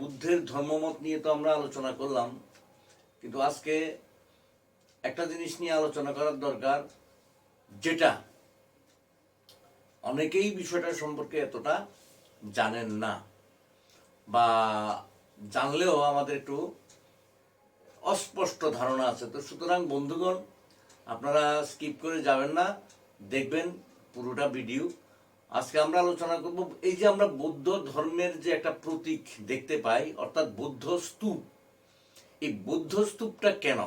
বুদ্ধের ধর্মমত নিয়ে তো আমরা আলোচনা করলাম, কিন্তু আজকে একটা জিনিস নিয়ে আলোচনা করার দরকার, যেটা অনেকেই বিষয়টা সম্পর্কে এতটা জানেন না বা জানলেও আমাদের একটু অস্পষ্ট ধারণা আছে। তো সুতরাং বন্ধুগণ, আপনারা স্কিপ করে যাবেন না, দেখবেন পুরোটা ভিডিও আজকে আমরা আলোচনা করব এই যে আমরা বৌদ্ধ ধর্মের যে একটা প্রতীক দেখতে পাই, অর্থাৎ বৌদ্ধ স্তূপ, এই বৌদ্ধ স্তূপটা কেন?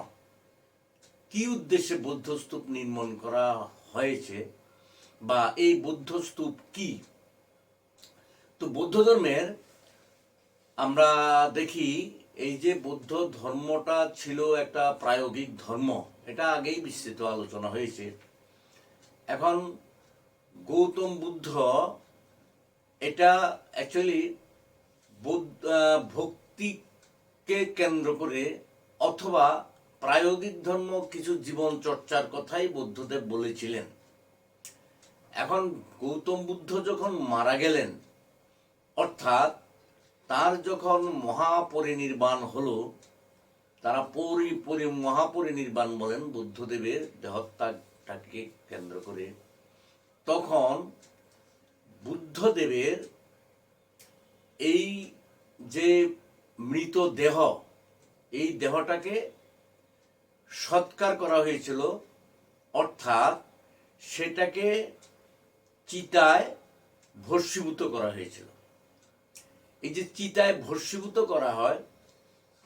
কি উদ্দেশ্যে বৌদ্ধ স্তূপ নির্মাণ করা হয়েছে বা এই বৌদ্ধ স্তূপ কি? তো বৌদ্ধ ধর্মের আমরা দেখি এই যে বৌদ্ধ ধর্মটা ছিল একটা প্রায়োগিক ধর্ম, এটা আগেই বিস্তৃত আলোচনা হয়েছে। এখন গৌতম বুদ্ধ, এটা অ্যাকচুয়ালি ভক্তিকে কেন্দ্র করে অথবা প্রায়োগিক ধর্ম কিছু জীবন চর্চার কথাই বুদ্ধদেব বলেছিলেন। এখন গৌতম বুদ্ধ যখন মারা গেলেন, অর্থাৎ তার যখন মহাপরিনির্বাণ হলো, তারা পরি পরি, মহাপরিনির্বাণ বলেন বুদ্ধদেবের দেহত্যাগটাকে কেন্দ্র করে তখন বুদ্ধদেবের এই যে মৃত দেহ, এই দেহটাকে সৎকার করা হয়েছিল, অর্থাৎ সেটাকে চিতায় ভস্মীভূত করা হয়েছিল। এই যে চিতায় ভস্মীভূত করা হয়,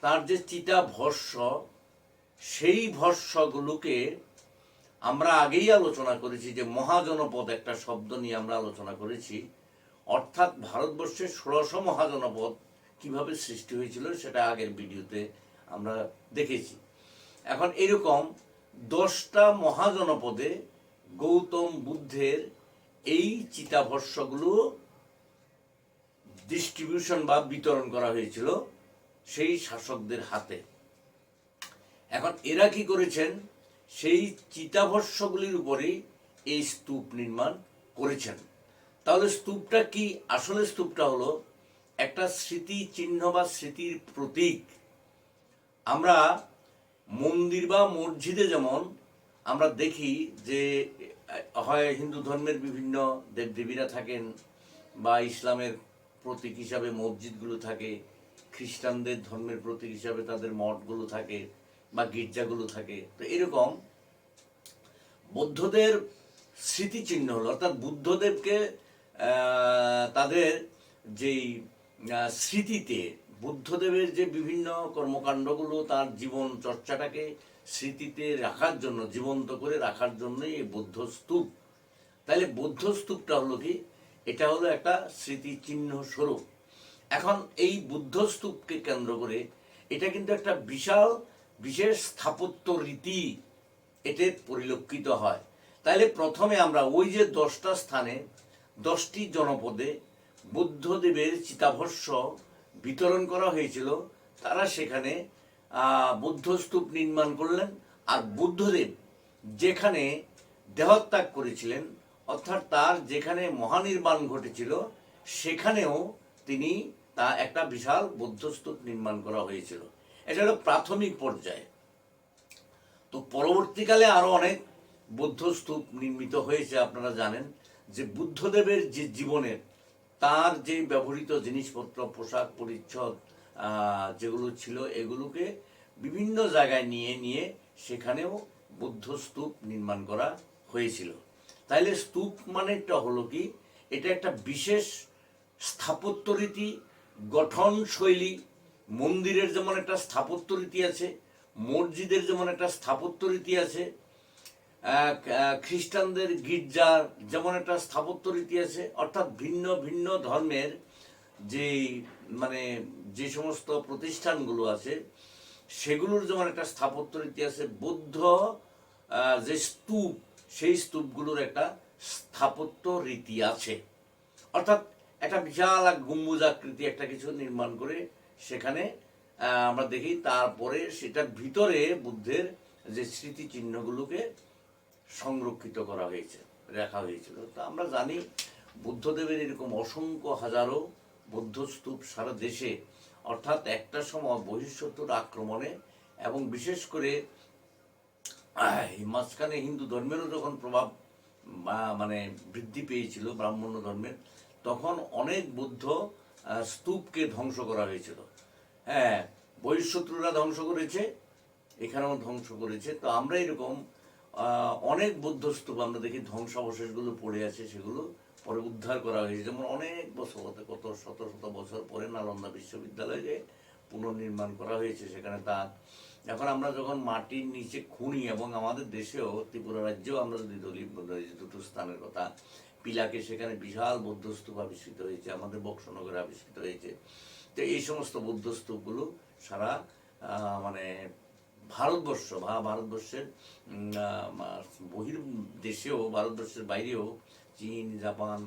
তার যে চিতা ভস্য, সেই ভস্যগুলোকে আমরা আগেই আলোচনা করেছি যে মহাজনপদ একটা শব্দ নিয়ে আমরা আলোচনা করেছি। অর্থাৎ ভারতবর্ষের ষোড়শ মহাজনপদ কীভাবে সৃষ্টি হয়েছিল সেটা আগের ভিডিওতে আমরা দেখেছি। এখন এরকম দশটা মহাজনপদে গৌতম বুদ্ধের এই চিতাভস্যগুলো ডিস্ট্রিবিউশন বা বিতরণ করা হয়েছিল সেই শাসকদের হাতে। এখন এরা কি করেছেন? সেই চিতাভস্যগুলির উপরেই এই স্তূপ নির্মাণ করেছেন। তাহলে স্তূপটা কি? আসলে স্তূপটা হলো একটা স্মৃতি চিহ্ন বা স্মৃতির প্রতীক। আমরা মন্দির বা মসজিদে যেমন আমরা দেখি যে, হয় হিন্দু ধর্মের বিভিন্ন দেবদেবীরা থাকেন বা ইসলামের প্রতীক হিসাবে মসজিদগুলো থাকে, খ্রিস্টানদের ধর্মের প্রতীক হিসাবে তাদের মঠগুলো থাকে। বা গির্জাগুলো থাকে। তো এরকম বৌদ্ধদের স্মৃতিচিহ্ন হলো, অর্থাৎ বুদ্ধদেবকে তাদের যেই স্মৃতিতে, বুদ্ধদেবের যে বিভিন্ন কর্মকাণ্ডগুলো, তার জীবন চর্চাটাকে স্মৃতিতে রাখার জন্য, জীবন্ত করে রাখার জন্যই এই বৌদ্ধ স্তূপ। তাহলে বৌদ্ধ স্তূপটা হলো কি? এটা হলো একটা স্মৃতিচিহ্ন স্বরূপ। এখন এই বুদ্ধ স্তূপকে কেন্দ্র করে, এটা কিন্তু একটা বিশাল বিশেষ স্থাপত্য রীতি এতে পরিলক্ষিত হয়। তাহলে প্রথমে আমরা ওই যে দশটা স্থানে, দশটি জনপদে বুদ্ধদেবের চিতাভস্য বিতরণ করা হয়েছিল, তারা সেখানে বুদ্ধস্তূপ নির্মাণ করলেন আর বুদ্ধদেব যেখানে দেহত্যাগ করেছিলেন, অর্থাৎ তার যেখানে মহানির্বাণ ঘটেছিল, সেখানেও তিনি তা একটা বিশাল বৌদ্ধস্তূপ নির্মাণ করা হয়েছিল। এটা হলো প্রাথমিক পর্যায়ে। তো পরবর্তীকালে আরও অনেক বৌদ্ধ স্তূপ নির্মিত হয়েছে, আপনারা জানেন, যে বুদ্ধদেবের যে জীবনের তার যে ব্যবহৃত জিনিসপত্র, পোশাক, পরিচ্ছদ যেগুলো ছিল, এগুলোকে বিভিন্ন জায়গায় নিয়ে নিয়ে সেখানেও বুদ্ধ স্তূপ নির্মাণ করা হয়েছিল। তাইলে স্তূপ মানেটা হলো কি? এটা একটা বিশেষ স্থাপত্য রীতি গঠন শৈলী মন্দিরের যেমন একটা স্থাপত্য রীতি আছে, মসজিদের যেমন একটা স্থাপত্য রীতি আছে খ্রিস্টানদের গির্জার যেমন একটা স্থাপত্য রীতি আছে, অর্থাৎ ভিন্ন ভিন্ন ধর্মের যে মানে যে সমস্ত প্রতিষ্ঠানগুলো আছে, সেগুলোর যেমন একটা স্থাপত্য রীতি আছে, বৌদ্ধ যে স্তূপ, সেই স্তূপগুলোর একটা স্থাপত্য রীতি আছে। অর্থাৎ একটা বিশাল এক গম্বুজ আকৃতি একটা কিছু নির্মাণ করে সেখানে আমরা দেখি তারপরে সেটার ভিতরে বুদ্ধের যে স্মৃতিচিহ্নগুলোকে সংরক্ষিত করা হয়েছে, রাখা হয়েছিল। তো আমরা জানি বুদ্ধদেবের এরকম অসংখ্য হাজারো বৌদ্ধস্তূপ সারা দেশে, অর্থাৎ একটা সময় বহিঃশত্রুর আক্রমণে এবং বিশেষ করে মাঝখানে হিন্দু ধর্মেরও যখন প্রভাব মানে বৃদ্ধি পেয়েছিল ব্রাহ্মণ্য ধর্মের, তখন অনেক বুদ্ধ স্তূপকে ধ্বংস করা হয়েছিল। হ্যাঁ বহিঃশত্রুরা ধ্বংস করেছে, এখানেও ধ্বংস করেছে। তো আমরা এরকম অনেক বৌদ্ধ স্তূপ আমরা দেখি ধ্বংসাবশেষগুলো পড়ে আছে, সেগুলো পরে উদ্ধার করা হয়েছে। যেমন অনেক বছর, কত শত শত বছর পরে নালন্দা বিশ্ববিদ্যালয়ে পুনর্নির্মাণ করা হয়েছে, সেখানে তা। এখন আমরা যখন মাটির নিচে খুঁড়ি এবং আমাদের দেশেও, ত্রিপুরা রাজ্যেও আমরা যদি যে দুটো স্থানের কথা, পিলাকে সেখানে বিশাল বৌদ্ধ স্তূপ আবিষ্কৃত হয়েছে, আমাদের বক্সনগরে আবিষ্কৃত হয়েছে। তো এই সমস্ত বৌদ্ধ স্তূপগুলো সারা মানে ভারতবর্ষ বা ভারতবর্ষের বহির দেশেও, ভারতবর্ষের বাইরেও চীন, জাপান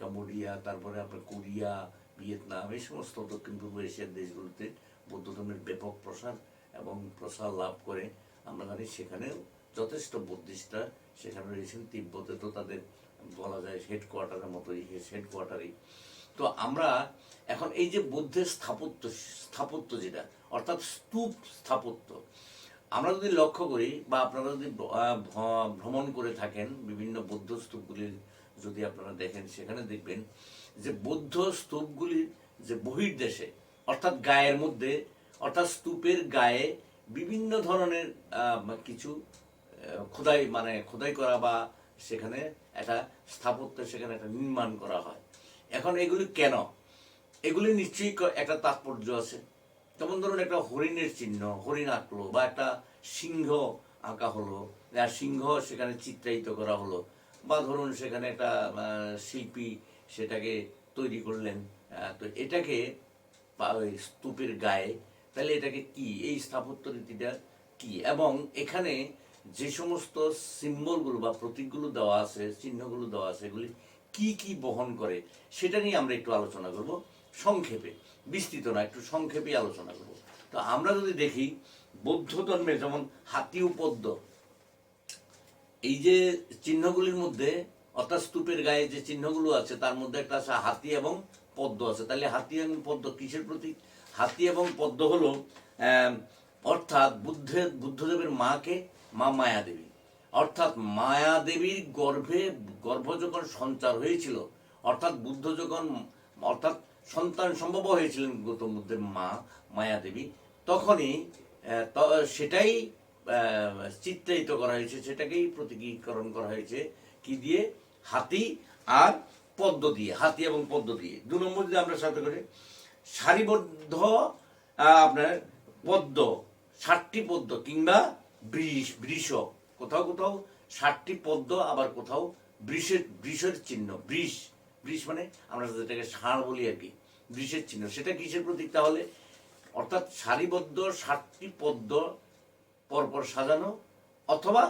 কাম্বোডিয়া, তারপরে আপনার কোরিয়া, ভিয়েতনাম, এই সমস্ত দক্ষিণ পূর্ব এশিয়ার দেশগুলোতে বৌদ্ধ ধর্মের ব্যাপক প্রসার এবং প্রসার লাভ করে আমরা জানি সেখানেও যথেষ্ট বুদ্ধিস্টরা সেখানে রয়েছেন তিব্বতে, তো তাদের বলা যায় হেডকোয়ার্টারের মতোই হেডকোয়ার্টারই তো আমরা এখন এই যে বুদ্ধের স্থাপত্য স্থাপত্য যেটা, অর্থাৎ স্তূপ স্থাপত্য, আমরা যদি লক্ষ্য করি বা আপনারা যদি ভ্রমণ করে থাকেন বিভিন্ন বৌদ্ধ স্তূপগুলির যদি আপনারা দেখেন, সেখানে দেখবেন যে বৌদ্ধ স্তূপগুলির যে বহির্দেশে, অর্থাৎ গায়ের মধ্যে, অর্থাৎ স্তূপের গায়ে বিভিন্ন ধরনের কিছু খোদাই মানে খোদাই করা বা সেখানে একটা স্থাপত্য, সেখানে একটা নির্মাণ করা হয়। এখন এগুলি কেন? এগুলি নিশ্চয়ই একটা তাৎপর্য আছে। যেমন ধরুন একটা হরিণের চিহ্ন, হরিণ আঁকলো বা একটা সিংহ আঁকা হলো। আর সিংহ সেখানে চিত্রায়িত করা হলো। বা ধরুন সেখানে একটা শিল্পী সেটাকে তৈরি করলেন। তো এটাকে ওই স্তূপের গায়ে, তাহলে এটাকে কি? এই স্থাপত্য রীতিটা কি? এবং এখানে যে সমস্ত সিম্বলগুলো বা প্রতীকগুলো দেওয়া আছে, চিহ্নগুলো দেওয়া আছে, এগুলি কি কি বহন করে, সেটা নিয়ে আমরা একটু আলোচনা করব। সংক্ষেপে, বিস্তৃত না, একটু সংক্ষেপে আলোচনা করব। তো আমরা যদি দেখি বৌদ্ধ ধর্মে যেমন হাতি ও পদ্ম এই যে চিহ্নগুলির মধ্যে, অর্থাৎ স্তূপের গায়ে যে চিহ্নগুলো আছে, তার মধ্যে একটা আছে হাতি এবং পদ্ম আছে। তাহলে হাতি এবং পদ্ম কিসের প্রতীক? হাতি এবং পদ্ম হলো অর্থাৎ বুদ্ধের, বুদ্ধদেবের মাকে মা মায়াদেবী। অর্থাৎ মায়াদেবীর গর্ভে গর্ভ যখন সঞ্চার হয়েছিল, অর্থাৎ বুদ্ধ যখন, অর্থাৎ সন্তান সম্ভব হয়েছিলেন গৌতম বুদ্ধের মা মায়াদেবী তখনই সেটাই চিত্রায়িত করা হয়েছে, সেটাকেই প্রতীকীকরণ করা হয়েছে, কি দিয়ে? হাতি আর পদ্ম দিয়ে, হাতি এবং পদ্ম দিয়ে। দু নম্বর যদি আমরা সাথে করে, সারিবদ্ধ আপনার পদ্ম, ষাটটি পদ্ম কিংবা বৃষ বৃষ কোথাও কোথাও ষাটটি পদ্ম, আবার কোথাও বৃষের বৃষের চিহ্ন, বৃষ বৃষ মানে আমরা যেটাকে ষাঁড় বলি আর কি, বৃষের চিহ্ন, সেটা কিসের প্রতীক তাহলে? অর্থাৎ সারিবদ্ধ ষাটটি পদ্ম পরপর সাজানো, অথবা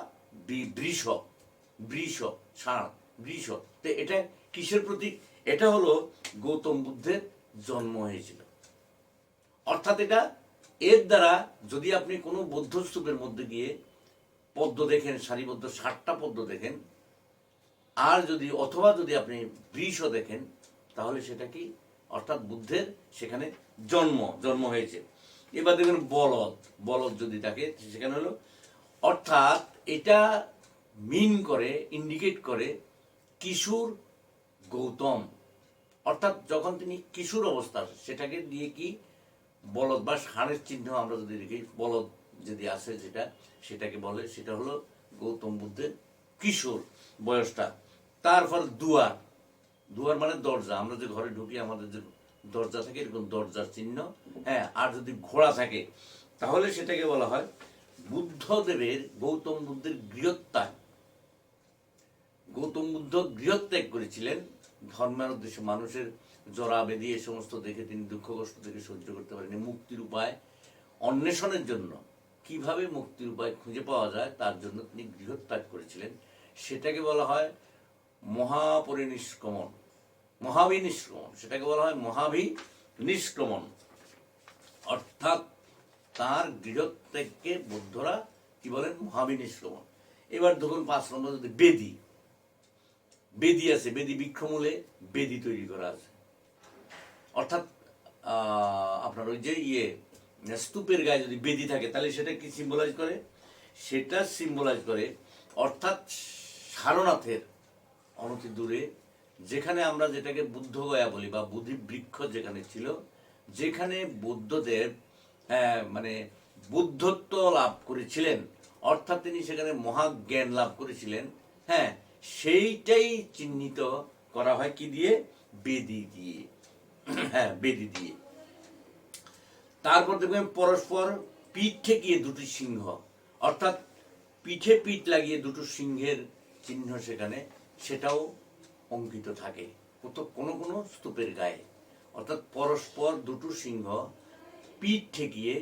বৃষ বৃষ, ষাঁড়, বৃষ, তো এটা কিসের প্রতীক? এটা হলো গৌতম বুদ্ধের জন্ম হয়েছিল। অর্থাৎ এটা এর দ্বারা যদি আপনি কোনো বৌদ্ধ স্তূপের মধ্যে গিয়ে পদ্ম দেখেন, সারিবদ্ধ ষাটটা পদ্ম দেখেন। আর যদি, অথবা যদি আপনি বৃষও দেখেন, তাহলে সেটা কি? অর্থাৎ বুদ্ধের সেখানে জন্ম জন্ম হয়েছে। এবার দেখবেন বলদ বলদ যদি থাকে সেখানে হলো, অর্থাৎ এটা মিন করে ইন্ডিকেট করে কিশোর গৌতম। অর্থাৎ যখন তিনি কিশোর অবস্থা সেটাকে দিয়ে কি? বলদ বা ষাঁড়ের চিহ্ন আমরা যদি দেখি, বলদ যদি আসে যেটা, সেটাকে বলে, সেটা হলো গৌতম বুদ্ধের কিশোর বয়সটা। তারপর দুয়ার। দুয়ার মানে দরজা। আমরা যে ঘরে ঢুকি, আমাদের যে দরজা থাকে, এরকম দরজার চিহ্ন। হ্যাঁ আর যদি ঘোড়া থাকে, তাহলে সেটাকে বলা হয় বুদ্ধদেবের, গৌতম বুদ্ধের গৃহত্যাগ। গৌতম বুদ্ধ গৃহত্যাগ করেছিলেন। ধর্মের উদ্দেশ্যে মানুষের জরা বেদি এ সমস্ত দেখে তিনি দুঃখ কষ্ট থেকে সহ্য করতে পারেনি মুক্তির উপায় অন্বেষণের জন্য। কীভাবে মুক্তির উপায় খুঁজে পাওয়া যায় তার জন্য তিনি গৃহত্যাগ করেছিলেন। সেটাকে বলা হয় মহাপরিনিষ্ক্রমণ। মহাবিনিষ্ক্রমণ। সেটাকে বলা হয় মহাভি নিষ্ক্রমণ অর্থাৎ তার গৃহত্যাগকে বৌদ্ধরা কি বলেন? মহাবিনিষ্ক্রমণ। এবার ধরুন পাঁচ নম্বর যদি বেদি। বেদি আছে, বেদি বৃক্ষমূলে বেদি তৈরি করা আছে। অর্থাৎ আপনার ওই যে ইয়ে স্তূপের গায়ে যদি বেদি থাকে, তাহলে সেটা কি সিম্বলাইজ করে? সেটা সিম্বলাইজ করে, অর্থাৎ সারনাথের অনতি দূরে, যেখানে আমরা যেটাকে বুদ্ধগয়া বলি বা বুদ্ধি বৃক্ষ যেখানে ছিল, যেখানে বুদ্ধদেব মানে বুদ্ধত্ব লাভ করেছিলেন, অর্থাৎ তিনি সেখানে মহাজ্ঞান লাভ করেছিলেন হ্যাঁ সেইটাই চিহ্নিত করা হয় কি দিয়ে? বেদি দিয়ে। হ্যাঁ বেদি দিয়ে। তারপর দেখবেন পরস্পর পিঠ ঠেকিয়ে দুটি সিংহ। অর্থাৎ পিঠে পিঠ লাগিয়ে দুটো সিংহের চিহ্ন সেখানে, সেটাও অঙ্কিত থাকে। কত কোনো কোনো স্তূপের গায়ে। অর্থাৎ পরস্পর দুটো সিংহ পিঠ ঠেকিয়ে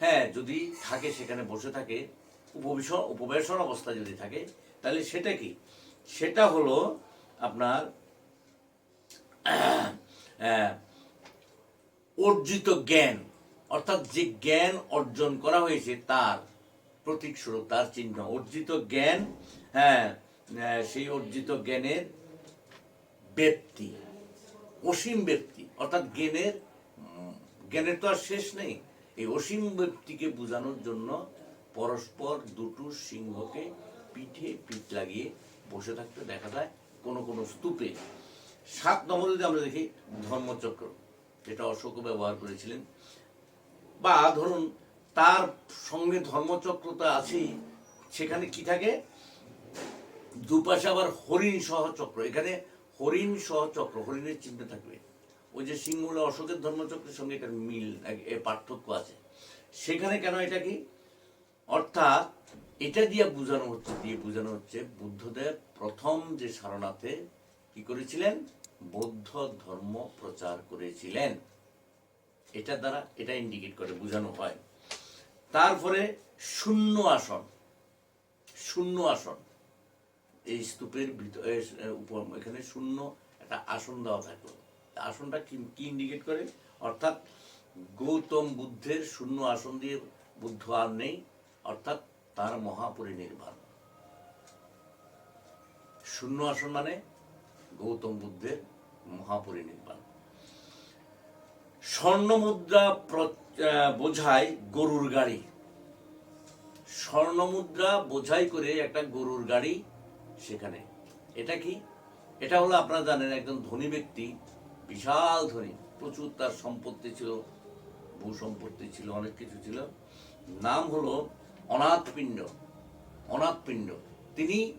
হ্যাঁ যদি থাকে সেখানে বসে থাকে উপবেশন উপবেশন অবস্থা যদি থাকে, তাহলে সেটা কি? সেটা হলো আপনার অর্জিত জ্ঞান। অর্থাৎ যে জ্ঞান অর্জন করা হয়েছে তার প্রতীক স্বরূপ তার চিহ্ন। অর্জিত জ্ঞান হ্যাঁ আহ, সেই অর্জিত জ্ঞানের ব্যক্তি অসীম ব্যক্তি। অর্থাৎ জ্ঞানের জ্ঞানের তো আর শেষ নেই। এই অসীম ব্যক্তিকে বোঝানোর জন্য পরস্পর দুটো সিংহকে পিঠে পিঠ লাগিয়ে বসে থাকতে দেখা যায় কোন কোন স্তূপে। সাত নম্বর যদি আমরা দেখি ধর্মচক্র। যেটা অশোক ব্যবহার করেছিলেন। বা ধরুন তার সঙ্গে ধর্মচক্র তো আছেই সেখানে কি থাকে? দুপাশে আবার হরিণ সহ চক্র এখানে হরিণ সহ চক্র হরিণের চিহ্ন থাকবে। ওই যে সিংহগুলো অশোকের ধর্মচক্রের সঙ্গে এটার মিল এ পার্থক্য আছে। সেখানে কেন এটা কি? অর্থাৎ এটা দিয়ে বোঝানো হচ্ছে, দিয়ে বোঝানো হচ্ছে বুদ্ধদেব প্রথম যে সারনাথে কি করেছিলেন? বৌদ্ধ ধর্ম প্রচার করেছিলেন। এটা দ্বারা এটা ইন্ডিকেট করে, বোঝানো হয়। তারপরে শূন্য আসন। শূন্য আসন। এই স্তূপের ভিতরে এখানে শূন্য একটা আসন দেওয়া থাকল। আসনটা কি ইন্ডিকেট করে? অর্থাৎ গৌতম বুদ্ধের শূন্য আসন দিয়ে বুদ্ধ আর নেই, অর্থাৎ তার মহাপরিনির্বাণ। শূন্য আসন মানে গৌতম বুদ্ধের মহাপরিনির্বাণ। স্বর্ণ মুদ্রা প্র- আহ, বোঝায় গরুর গাড়ি। স্বর্ণ মুদ্রা বোঝাই করে একটা গরুর গাড়ি সেখানে। এটা কি? এটা হলো আপনারা জানেন একজন ধনী ব্যক্তি বিশাল ধনী প্রচুর তার সম্পত্তি ছিল ভূ সম্পত্তি ছিল অনেক কিছু ছিল। নাম হলো অনাথপিণ্ড। অনাথপিণ্ড। তিনি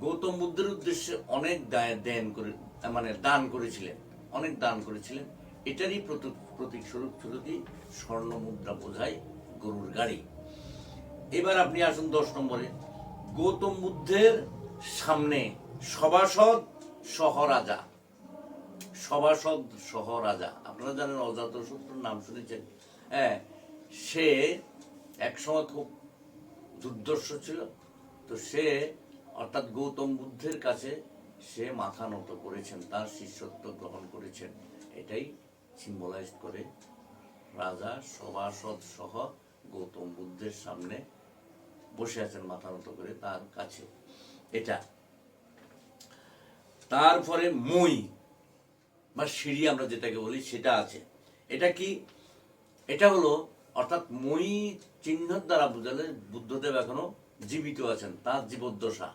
গৌতম বুদ্ধের উদ্দেশ্যে অনেক দায়- দেন করে মানে দান করেছিলেন। অনেক দান করেছিলেন। এটারই প্রতীক- স্বরূপ ছিল স্বর্ণ মুদ্রা বোঝায় গরুর গাড়ি। এবার আপনি আসুন দশ নম্বরে। গৌতম বুদ্ধের সামনে সভাসদ সহ রাজা সভাসদ সহ রাজা আপনারা জানেন অজাতশত্রুর নাম শুনেছেন। হ্যাঁ সে একসময় খুব দুর্দর্শ ছিল। তো সে, অর্থাৎ গৌতম বুদ্ধের কাছে সে মাথা নত করেছেন, তার শিষ্যত্ব গ্রহণ করেছেন। এটাই সিম্বলাইজ করে রাজা, সভাসদ সহ গৌতম বুদ্ধের সামনে বসে আছেন মাথা নত করে তার কাছে। এটা। তারপরে মই বা সিঁড়ি আমরা যেটাকে বলি, সেটা আছে। এটা কি? এটা হলো, অর্থাৎ মই চিহ্নের দ্বারা বোঝালে বুদ্ধদেব এখনও জীবিত আছেন, তার জীবদ্দশা।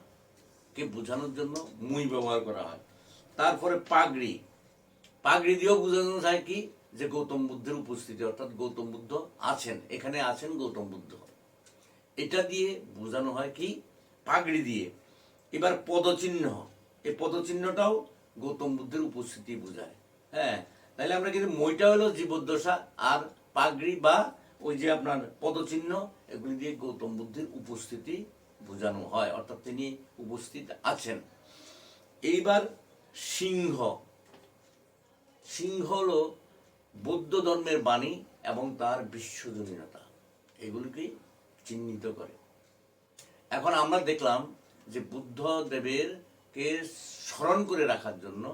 কে বোঝানোর জন্য মই ব্যবহার করা হয়। তারপরে পাগড়ি। পাগড়ি দিয়েও বোঝানো যায় কি? যে গৌতম বুদ্ধের উপস্থিতি, অর্থাৎ গৌতম বুদ্ধ আছেন, এখানে আছেন গৌতম বুদ্ধ। এটা দিয়ে বোঝানো হয় কি? পাগড়ি দিয়ে। এবার পদচিহ্ন। এই পদচিহ্নটাও গৌতম বুদ্ধের উপস্থিতি বোঝায়। হ্যাঁ তাহলে আমরা কিন্তু মইটা হলো জীবদ্দশা আর পাগড়ি বা ওই যে আপনার পদচিহ্ন, এগুলি দিয়ে গৌতম বুদ্ধের উপস্থিতি বোঝানো হয়। অর্থাৎ তিনি উপস্থিত আছেন। এইবার সিংহ। সিংহ হল বৌদ্ধ ধর্মের বাণী এবং তার বিশ্বজনীনতা এগুলিকে চিহ্নিত করে। এখন আমরা দেখলাম যে বুদ্ধ দেবের কে স্মরণ করে রাখার জন্য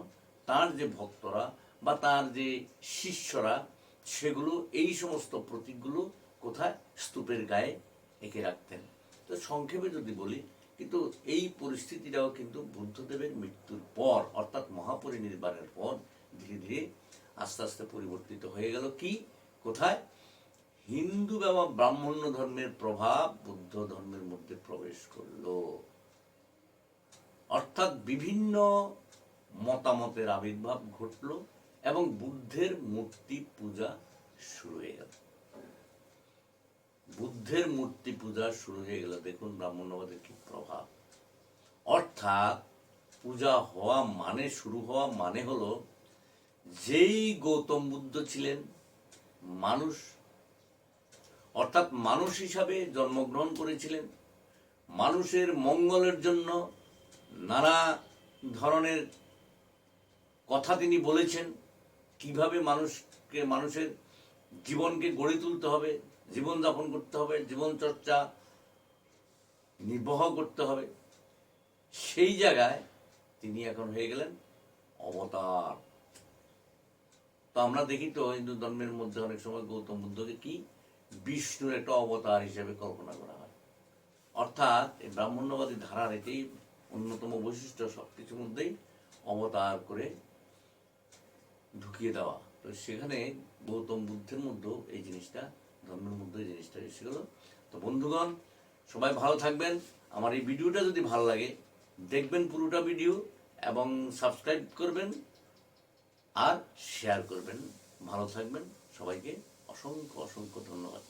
তার যে ভক্তরা বা তার যে শিষ্যরা, সেগুলো এই সমস্ত প্রতীকগুলো কোথায়? স্তূপের গায়ে এঁকে রাখতেন। তো সংক্ষেপে যদি বলি, কিন্তু এই পরিস্থিতিটাও কিন্তু বুদ্ধদেবের মৃত্যুর পর, অর্থাৎ মহাপরিনির্বাণের পর ধীরে আস্তে আস্তে পরিবর্তিত হয়ে গেল। কি? কোথায়? হিন্দু বা ব্রাহ্মণ্য ধর্মের প্রভাব বুদ্ধ ধর্মের মধ্যে প্রবেশ করল। অর্থাৎ বিভিন্ন মতামতের আবির্ভাব ঘটল এবং বুদ্ধের মূর্তি পূজা শুরু হয়ে গেল। বুদ্ধের মূর্তি পূজা শুরু হয়ে গেল। দেখুন ব্রাহ্মণ্যবাদের কি প্রভাব। অর্থাৎ পূজা হওয়া মানে শুরু হওয়া মানে হলো যেই গৌতম বুদ্ধ ছিলেন, মানুষ, অর্থাৎ মানুষ হিসাবে জন্মগ্রহণ করেছিলেন। মানুষের মঙ্গলের জন্য নানা ধরনের কথা তিনি বলেছেন, কীভাবে মানুষকে, মানুষের জীবনকে গড়ে তুলতে হবে, জীবনযাপন করতে হবে জীবন চর্চা নির্বাহ করতে হবে। সেই জায়গায় তিনি এখন হয়ে গেলেন অবতার। তো আমরা দেখি তো হিন্দু ধর্মের মধ্যে অনেক সময় গৌতম বুদ্ধকে কি বিষ্ণুর একটা অবতার হিসেবে কল্পনা করা হয়। অর্থাৎ এই ব্রাহ্মণ্যবাদী ধারার এটাই অন্যতম বৈশিষ্ট্য সব কিছুর মধ্যেই অবতার করে ঢুকিয়ে দেওয়া। তো সেখানে গৌতম বুদ্ধের মধ্যেও এই জিনিসটা, ধর্মের মধ্যে এই জিনিসটা এসে গেল। তো বন্ধুগণ, সবাই ভালো থাকবেন। আমার এই ভিডিওটা যদি ভালো লাগে, দেখবেন পুরোটা ভিডিও এবং সাবস্ক্রাইব করবেন। আর শেয়ার করবেন। ভালো থাকবেন। সবাইকে অসংখ্য অসংখ্য ধন্যবাদ।